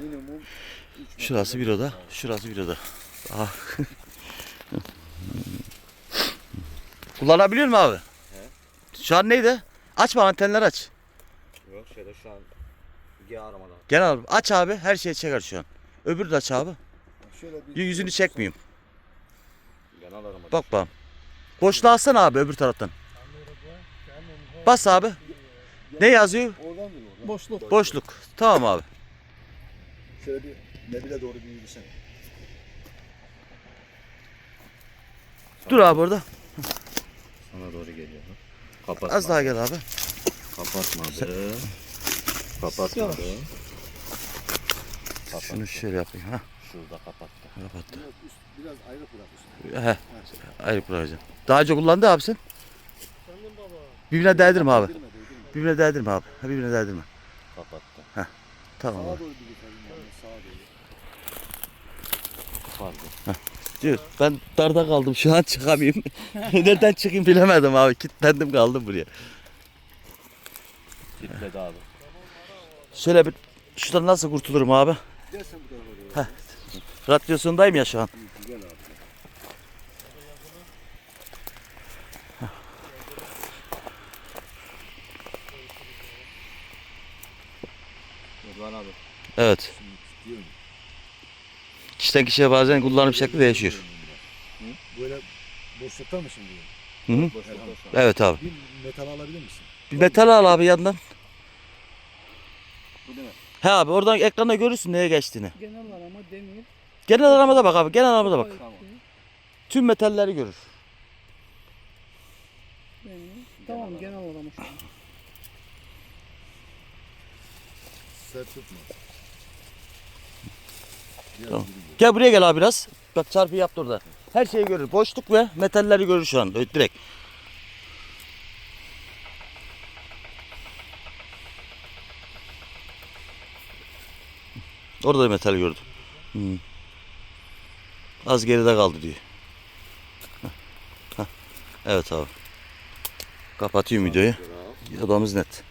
Minimum üç Şurası bir oda. Şurası bir oda. Ah. Kullanabiliyor mu abi? Şu an neydi? Açma antenleri aç. Yok şeyde şu an G aramada. Gel abi aç abi her şeyi çeker şu an. Öbürü de aç abi. Şöyle bir Yüzünü çekmeyeyim. Genel aramada. Bak bakalım. Boşluğa alsana abi öbür taraftan. Bas abi. Ne yazıyor? Oradan mı oradan? Boşluk. Boşluk. Tamam abi. Şöyle bir Nebile doğru bir yürüsene. Dur abi orada. Sana doğru geliyor. Kapat. Az daha gel abi. Kapatmadı. Kapatmadı. Şunu şöyle yapayım. Ha, Şurada kapattı. kapattı. Biraz ayrı bırak He. Ayrı bırakacağım. Daha önce kullandı abi sen. Birbirine değdirme abi. Birbirine değdirme abi. Ha, birbirine değdirme. Kapattı. Tamam abi. doğru bir gidelim yani sağa doğru. Kapattı. Diyor, ben darda kaldım şu an çıkamayayım. Nereden çıkayım bilemedim abi. Kilitlendim kaldım buraya. Titredi abi. Şöyle bir şuradan nasıl kurtulurum abi? Gel sen bu tarafa doğru. Radyosundayım ya şu an. Gel abi. Abi. Evet. Kişiden kişiye bazen kullanım şekli değişiyor. Böyle boşlukta mı şimdi? Hı hı. Evet abi. Bir metal alabilir misin? Bir metal al abi yandan. Bu değil mi? He abi oradan ekranda görürsün neye geçtiğini. Genel arama demir. Genel aramada bak abi. Genel aramada bak. Tamam. Tüm metalleri görür. Tamam genel arama şu an. Sert tutma. Tamam. Gel buraya gel abi biraz. Bak çarpı yaptı orada. Her şeyi görür. Boşluk ve metalleri görür şu an. Ö- Direkt. Orada da metal gördü. Hı. Az geride kaldı diyor. Heh. Heh. Evet abi. Kapatıyorum videoyu. Odamız net.